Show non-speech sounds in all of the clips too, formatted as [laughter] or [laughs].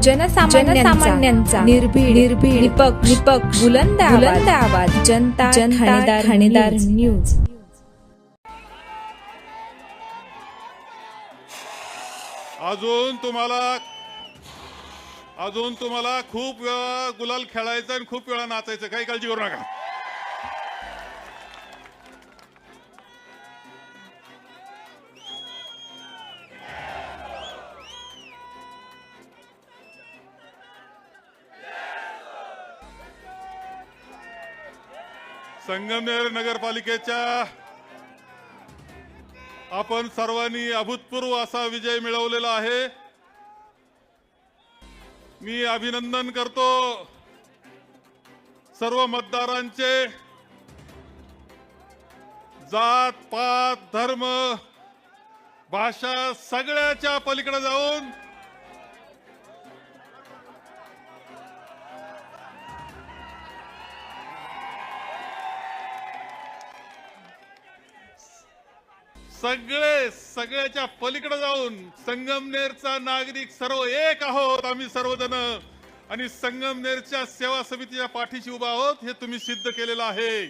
जनसामान्यांचा निर्भीड निर्भीड निपक्ष निपक्ष बुलंद बुलंद आवाज. जनता जनता ठाणेदार न्यूज. अजून तुम्हाला अजून तुम्हाला खूप वेळा गुलाल खेळायचं आणि खूप वेळा नाचायचं. काही काळजी करू नका. संगमनेर नगरपालिकेच्या आपण सर्वांनी अभूतपूर्व असा विजय मिळवलेला आहे. मी अभिनंदन करतो सर्व मतदारांचे. जात पात धर्म भाषा सगळ्याच्या पलीकडे जाऊन सगळे सगळ्याच्या पलीकडे जाऊन संगमनेरचा नागरिक सर्व एक आहोत आम्ही सर्वजण. आणि संगमनेरच्या सेवा समितीच्या पाठीशी उभा आहोत हे तुम्ही सिद्ध केलेलं आहे.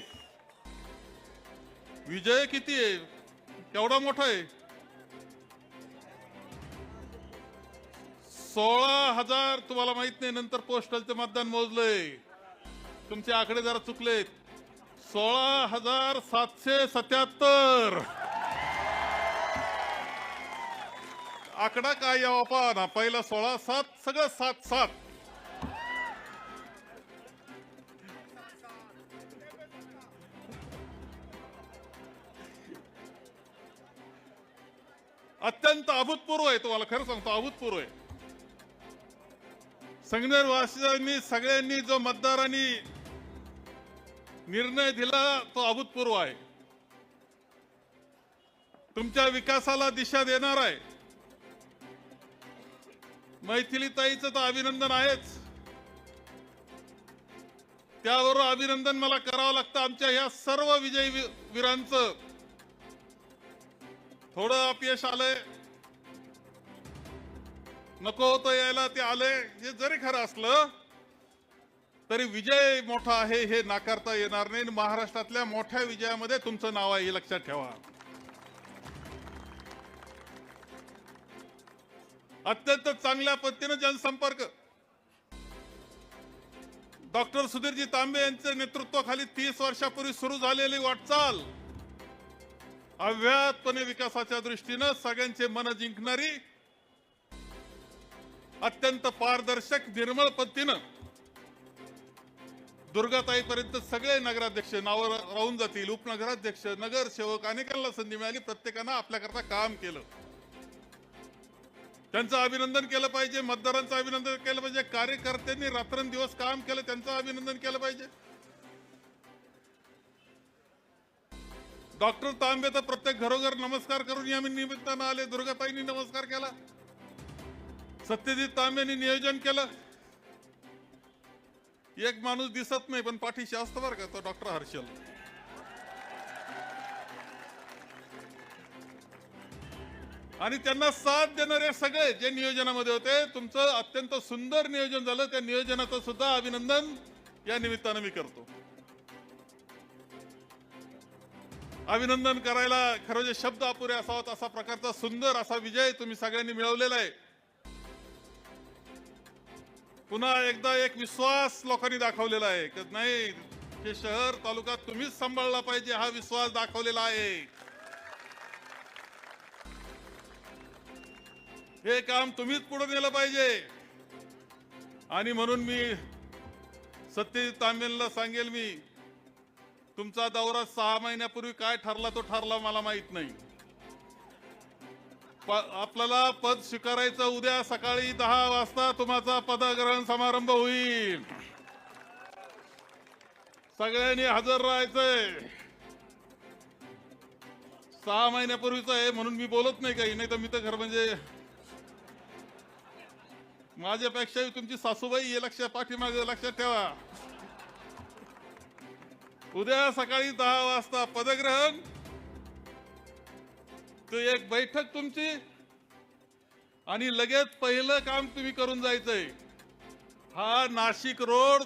विजय किती आहे? केवढा मोठा आहे? सोळा हजार तुम्हाला माहीत नाही नंतर पोस्टलचं मतदान मोजलंय तुमचे आकडे जरा चुकलेत. सोळा हजार सातशे सत्याहत्तर. आकडा काय यावा पहा ना पहिला सोळा सात सगळं सात सात. अत्यंत अभूतपूर्व आहे तुम्हाला खरं सांगतो अभूतपूर्व आहे. संगनेर वासियांनी सगळ्यांनी जो मतदारांनी निर्णय दिला तो अभूतपूर्व आहे. तुमच्या विकासाला दिशा देणार आहे. मैथिलीताईचं तर अभिनंदन आहेच. त्याबरोबर अभिनंदन मला करावं लागतं. आमच्या ह्या सर्व विजयी वीरांचं. थोडं अपयश आलंय. नको होतं यायला ते आले हे जरी खरं असलं तरी विजय मोठा आहे हे नाकारता येणार नाही. आणि महाराष्ट्रातल्या मोठ्या विजयामध्ये तुमचं नाव आहे हे लक्षात ठेवा. अत्यंत चांगल्या पद्धतीनं जनसंपर्क. डॉक्टर सुधीरजी तांबे यांच्या नेतृत्वाखाली तीस वर्षापूर्वी सुरू झालेली वाटचाल. अव्याहतपणे विकासाच्या दृष्टीनं सगळ्यांचे मन जिंकणारी अत्यंत पारदर्शक निर्मळ पद्धतीनं दुर्गाताईपर्यंत सगळे नगराध्यक्ष नावं राहून जातील. उपनगराध्यक्ष नगरसेवक अनेकांना संधी मिळाली. प्रत्येकानं आपल्याकरता काम केलं. त्यांचं अभिनंदन केलं पाहिजे मतदारांचं अभिनंदन केलं पाहिजे कार्यकर्त्यांनी रात्रंदिवस काम केलं त्यांचं अभिनंदन केलं पाहिजे. डॉक्टर तांबे तर प्रत्येक घरोघर नमस्कार करून या निमित्तानं आले दुर्गाताईंनी नमस्कार केला. सत्यजित तांबेनी नियोजन केलं. एक माणूस दिसत नाही पण पाठीशी असतं बरं का तो डॉक्टर हर्षल. आणि त्यांना साथ देणारे सगळे जे नियोजनामध्ये होते तुमचं अत्यंत सुंदर नियोजन झालं. त्या नियोजनाचं सुद्धा अभिनंदन. या निमित्तानं मी करतो. अभिनंदन करायला खरं जे शब्द अपुरे असावत असा प्रकारचा सुंदर असा विजय तुम्ही सगळ्यांनी मिळवलेला आहे. पुन्हा एकदा एक विश्वास लोकांनी दाखवलेला आहे. की नाही हे शहर तालुका तुम्हीच सांभाळला पाहिजे हा विश्वास दाखवलेला आहे. हे काम तुम्हीच पुढे नेलं पाहिजे. आणि म्हणून मी सत्यजित तांबेला सांगेल मी तुमचा दौरा सहा महिन्यापूर्वी काय ठरला तो ठरला मला माहीत नाही. आपल्याला पद स्वीकारायचं उद्या सकाळी दहा वाजता तुमचा पदग्रहण समारंभ होईल. सगळ्यांनी हजर राहायचंय. सहा महिन्यापूर्वीच आहे म्हणून मी बोलत नाही काही नाही तर मी तर खरं म्हणजे माझ्यापेक्षाही तुमची सासूबाई हे लक्षात पाठीमागे लक्षात ठेवा. उद्या सकाळी दहा वाजता पदग्रहण. तो एक बैठक तुमची. आणि लगेच पहिलं काम तुम्ही करून जायचंय. हा नाशिक रोड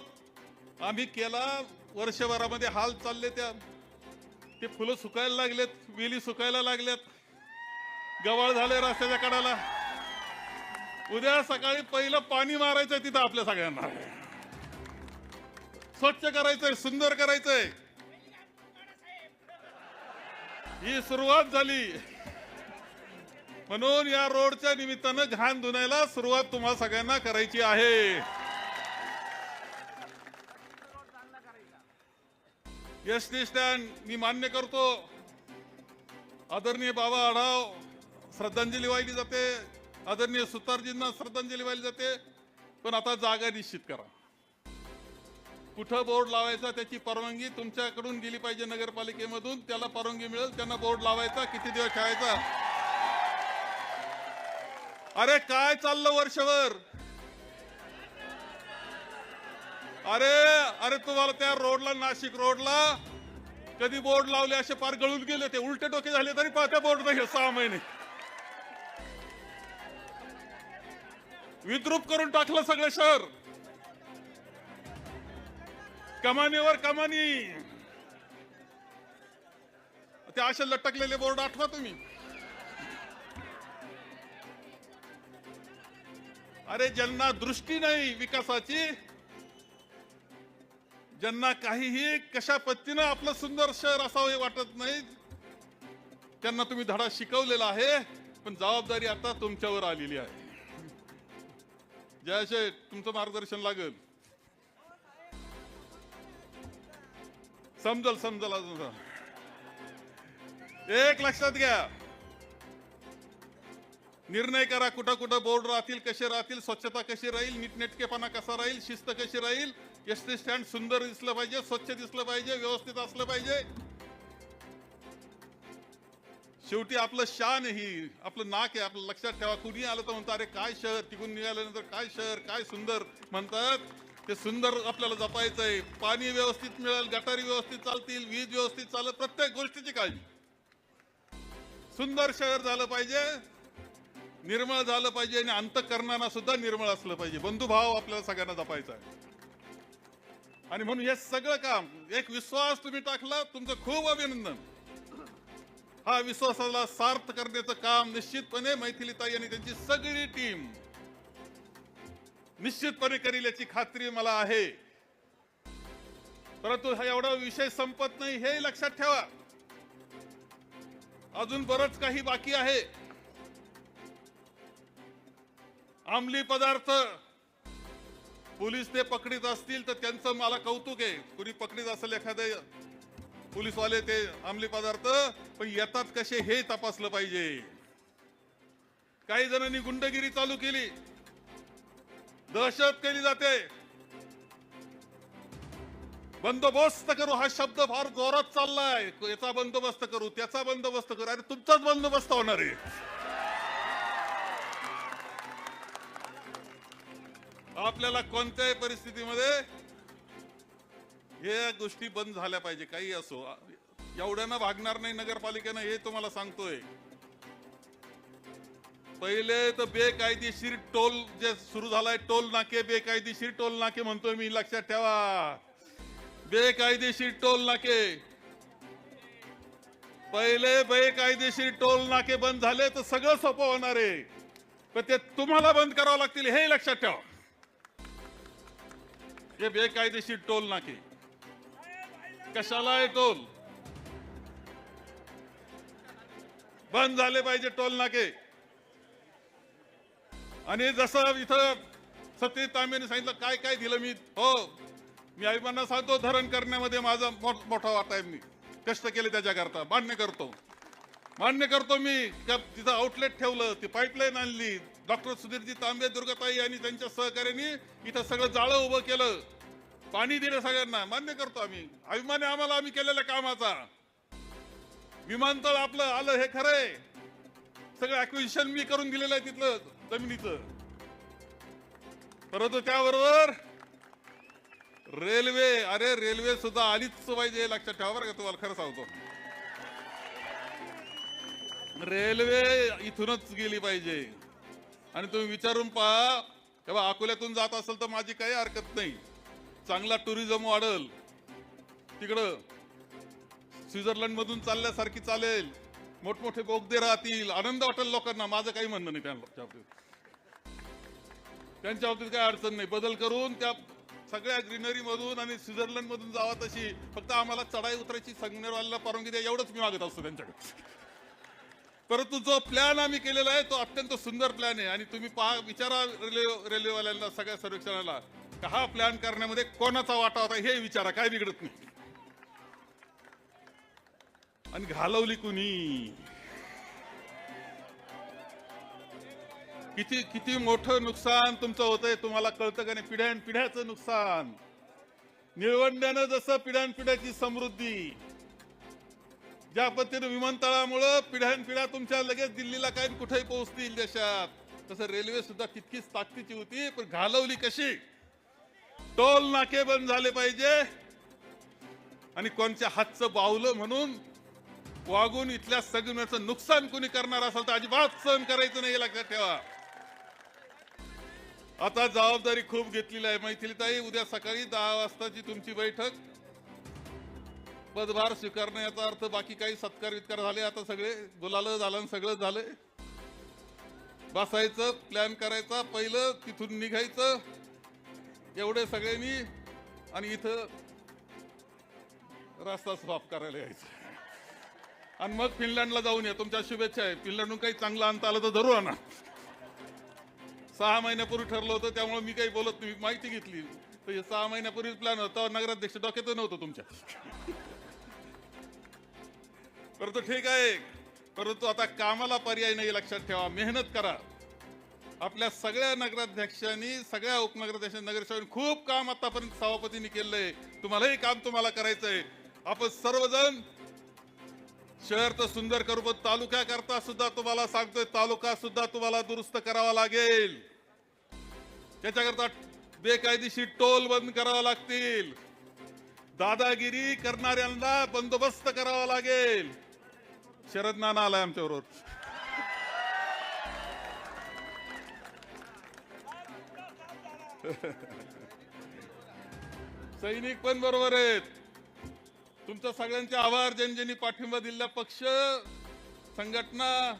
आम्ही केला. वर्षभरामध्ये हाल चालले त्या. ते फुलं सुकायला लागलेत वेली सुकायला लागल्यात गवाळ झाले रस्त्याच्या कडाला. उद्या सकाळी पहिलं पाणी मारायचंय तिथं आपल्या सगळ्यांना. स्वच्छ करायचंय सुंदर करायचंय. ही सुरुवात झाली. म्हणून या रोडच्या निमित्तानं घाण धुण्याला सुरुवात तुम्हाला सगळ्यांना करायची आहे. एस टी स्टँड मी मान्य करतो. आदरणीय बाबा आढाव श्रद्धांजली वाहिली जाते. आदरणीय सुतारजींना श्रद्धांजली वाहिली जाते. पण आता जागा निश्चित करा. कुठं बोर्ड लावायचा त्याची परवानगी तुमच्याकडून गेली पाहिजे नगरपालिकेमधून. त्याला परवानगी मिळेल त्यांना बोर्ड लावायचा किती दिवस ठेवायचा? अरे काय चाललं वर्षभर? अरे अरे तुम्हाला त्या रोडला नाशिक रोडला कधी बोर्ड लावले असे पार गळून गेले ते उलटे डोके झाले तरी पाहत्या बोर्ड नाही सहा महिने. विद्रूप करून टाकलं सगळं शहर. कमानीवर कमानी. ते असे लटकलेले बोर्ड आठवा तुम्ही. अरे ज्यांना दृष्टी नाही विकासाची ज्यांना काहीही कशा पद्धतीनं आपलं सुंदर शहर असावं हे वाटत नाही त्यांना तुम्ही धडा शिकवलेला आहे पण जबाबदारी आता तुमच्यावर आलेली आहे. जयाशय तुमचं मार्गदर्शन लागेल. समजल समजल अजून एक लक्षात घ्या. निर्णय करा कुठं कुठं बोर्ड राहतील कसे राहतील स्वच्छता कशी राहील नीटनेटकेपणा कसा राहील शिस्त कशी राहील एस टी स्टँड सुंदर दिसलं पाहिजे स्वच्छ दिसलं पाहिजे व्यवस्थित असलं पाहिजे. शेवटी आपलं शान ही. आपलं नाक आहे. आपलं लक्षात ठेवा. कुणी आलं तर म्हणतं अरे काय शहर? तिकून निघाल्यानंतर काय शहर? काय सुंदर? म्हणतात. ते सुंदर आपल्याला जपायचंय. पाणी व्यवस्थित मिळेल गटारी व्यवस्थित चालतील वीज व्यवस्थित चालत प्रत्येक गोष्टीची काळजी. सुंदर शहर झालं पाहिजे निर्मळ झालं पाहिजे आणि अंतकरणाना सुद्धा निर्मळ असलं पाहिजे. बंधुभाव आपल्याला सगळ्यांना जपायचा आहे. आणि म्हणून हे सगळं काम एक विश्वास तुम्ही टाकला तुमचं खूप अभिनंदन. हा विश्वासाला सार्थ करण्याचं काम निश्चितपणे मैथिलीताई आणि त्यांची सगळी टीम निश्चितपणे करील याची खात्री मला आहे. परंतु हा एवढा विषय संपत नाही हे लक्षात ठेवा. अजून बरंच काही बाकी आहे. अंमली पदार्थ पोलीस ते पकडीत असतील तर त्यांचं मला कौतुक आहे. कुणी पकडीत असेल एखाद्या पोलीसवाले ते अंमली पदार्थ पण येतात कसे हे तपासलं पाहिजे. काही जणांनी गुंडगिरी चालू केली. दहशत केली जाते. बंदोबस्त करू हा शब्द फार जोरात चाललाय. याचा बंदोबस्त करू त्याचा बंदोबस्त करू. अरे तुमचाच बंदोबस्त होणार आहे. आपल्याला कोणत्याही परिस्थितीमध्ये हे गोष्टी बंद झाल्या पाहिजे काही असो. एवढ्यानं भागणार नाही नगरपालिकेनं हे तुम्हाला सांगतोय. पहिले तर बेकायदेशीर टोल जे सुरू झालाय टोल नाके बेकायदेशीर टोल नाके म्हणतोय मी लक्षात ठेवा. बेकायदेशीर टोल नाके. पहिले बेकायदेशीर टोल नाके बंद झाले तर सगळं सोपं होणार आहे. पण ते तुम्हाला बंद करावं लागतील हे लक्षात ठेवा. हे बेकायदेशीर टोल नाके. कशाला आहे टोल बंद झाले पाहिजे टोल नाके. आणि जसं इथं सतीश तांबेने सांगितलं काय काय दिलं मी? हो मी आईबांना सांगतो धरण करण्यामध्ये माझा मोठ- मोठा वाटा आहे मी. कष्ट केले त्याच्याकरता. मान्य करतो. मान्य करतो मी. तिथं आउटलेट ठेवलं ती पाईपलाईन आणली. डॉक्टर सुधीरजी तांबे दुर्गताई आणि त्यांच्या सहकार्याने इथं सगळं जाळं उभं केलं. पाणी देणं सगळ्यांना मान्य करतो आम्ही. अभिमान आम्हाला आम्ही केलेल्या कामाचा. विमानतळ आपलं आलं हे खरंय. सगळं अक्विजिशन मी करून दिलेलं आहे तिथलं जमिनीचं. परंतु त्याबरोबर रेल्वे अरे रेल्वे सुद्धा आलीच पाहिजे हे लक्षात ठेवा बरं का तुम्हाला खरं सांगतो. रेल्वे इथूनच गेली पाहिजे. आणि तुम्ही विचारून पहा तेव्हा अकोल्यातून जात असेल तर माझी काही हरकत नाही. चांगला टुरिझम वाढल. तिकडं स्वित्झर्लंडमधून चालल्यासारखी चालेल. मोठमोठे बोगदे राहतील. आनंद वाटेल लोकांना. माझं काही म्हणणं नाही त्यांच्या बाबतीत. त्यांच्या बाबतीत काही अडचण नाही. बदल करून त्या सगळ्या ग्रीनरी मधून आणि स्वित्झर्लंडमधून जावा तशी. फक्त आम्हाला चढाई उतरायची संगनेरवाल्याला परवानगी द्या. एवढंच मी मागत असतो त्यांच्याकडे. परंतु जो प्लॅन आम्ही केलेला आहे तो अत्यंत सुंदर प्लॅन आहे. आणि तुम्ही पहा विचारा रेल्वे रेल्वेवाल्यांना सगळ्या सर्वेक्षणाला. का हा प्लॅन करण्यामध्ये कोणाचा वाटा होता हे विचारा काय बिघडत नाही. आणि घालवली कुणी? किती किती मोठं नुकसान तुमचं होतंय तुम्हाला कळतं का नाही? पिढ्यान पिढ्याचं नुकसान. निळवंड्यानं जसं पिढ्यान पिढ्याची समृद्धी ज्या पद्धतीने विमानतळामुळं पिढ्यान पिढ्या तुमच्या लगेच दिल्लीला काय कुठेही पोहोचतील देशात. तसं रेल्वे सुद्धा तितकीच ताकदीची होती पण घालवली कशी? टोल नाके बंद झाले पाहिजे. आणि कोणच्या हातचं बावलं म्हणून वागून इथल्या सगळ्याचं नुकसान कुणी करणार असेल तर अजिबात सहन करायचं नाही लक्षात ठेवा. आता जबाबदारी खूप घेतलेली आहे मैथिलीताई. उद्या सकाळी दहा वाजताची तुमची बैठक. पदभार स्वीकारण्याचा अर्थ बाकी काही सत्कार वित्कार झाले आता सगळे गुलाल झालं आणि सगळं झालंय. बसायचं प्लॅन करायचा. पहिलं तिथून निघायचं. एवढे सगळ्यांनी आणि इथं रस्ता साफ करायला यायचं. आणि मग फिनलँडला जाऊन या. तुमच्या शुभेच्छा आहे फिनलँडहून काही चांगलं आणता आलं तर धरू आणा. सहा महिन्यापूर्वी ठरलं होतं त्यामुळे मी काही बोलत नाही. माहिती घेतली. तर हे सहा महिन्यापूर्वी प्लॅन होता. नगराध्यक्ष डोक्यात नव्हतं तुमच्या. परंतु ठीक आहे. परंतु आता कामाला पर्याय नाही लक्षात ठेवा. मेहनत करा. आपल्या सगळ्या नगराध्यक्षांनी सगळ्या उपनगराध्यक्षांनी नगरसेवकांनी खूप काम आतापर्यंत सभापतींनी केलंय. तुम्हालाही काम तुम्हाला करायचंय. आपण सर्वजण शहर तर सुंदर करू पण तालुक्या करता सुद्धा तुम्हाला सांगतोय तालुका सुद्धा तुम्हाला दुरुस्त करावा लागेल. त्याच्याकरता बेकायदेशीर टोल बंद करावा लागतील. दादागिरी करणाऱ्यांना बंदोबस्त करावा लागेल. शरद नाना आलाय आमच्याबरोबर. [laughs] सैनिक पण बरोबर आहेत. तुमच्या सगळ्यांचे आभार ज्यांनी पाठिंबा दिला पक्ष संघटना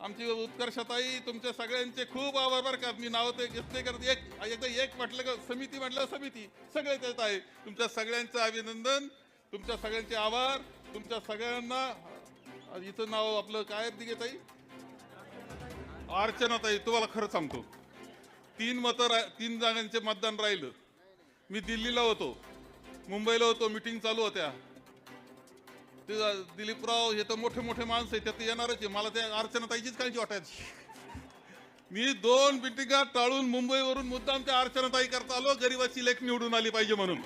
आमची उत्कर्षताई तुमच्या सगळ्यांचे खूप आभार बरं का. मी नाव ते घेत नाही करत एक एकदा एक म्हटलं का समिती म्हटलं समिती. सगळे त्यात आहे. तुमच्या सगळ्यांचं अभिनंदन तुमच्या सगळ्यांचे आभार तुमच्या सगळ्यांना इथं नाव आपलं काय दिघे ताई? अर्चना ताई तुम्हाला खरं सांगतो. तीन मतं तीन जागांचे मतदान राहिलं. मी दिल्लीला होतो. मुंबईला होतो मिटिंग चालू होत्या. ते दिलीपराव हे तर मोठे मोठे माणसं आहेत त्यात येणारच आहे. मला त्या अर्चना ताईचीच काळजी वाटायची. मी दोन मिटिंगा टाळून मुंबईवरून मुद्दाम त्या अर्चना ताई करता आलो गरीबाची लेख निवडून आली पाहिजे म्हणून.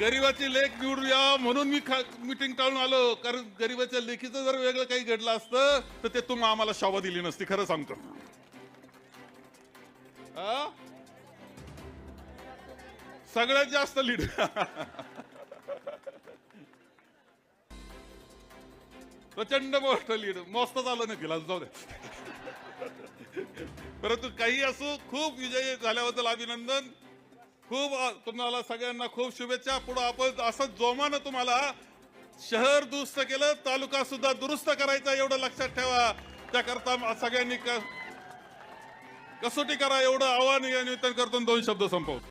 गरिबाची लेख निवडू या म्हणून मी मिटिंग टाळून आलो. कारण गरीबाच्या लेखीचं जर वेगळं काही घडलं असतं तर ते तुम्ही आम्हाला शावा दिली नसती. खरं सांगतो. सगळ्यात जास्त लीड प्रचंड मोठं लीड मस्त झालं ना गेला जाऊ दे. परंतु काही असो खूप विजयी झाल्याबद्दल अभिनंदन. खूप तुम्हाला सगळ्यांना खूप शुभेच्छा. पुढे आपण असं जोमानं तुम्हाला शहर दुरुस्त केलं तालुका सुद्धा दुरुस्त करायचा एवढं लक्षात ठेवा. त्याकरता सगळ्यांनी क- कसोटी करा एवढं आव्हान या करतो दोन शब्द संपवतो.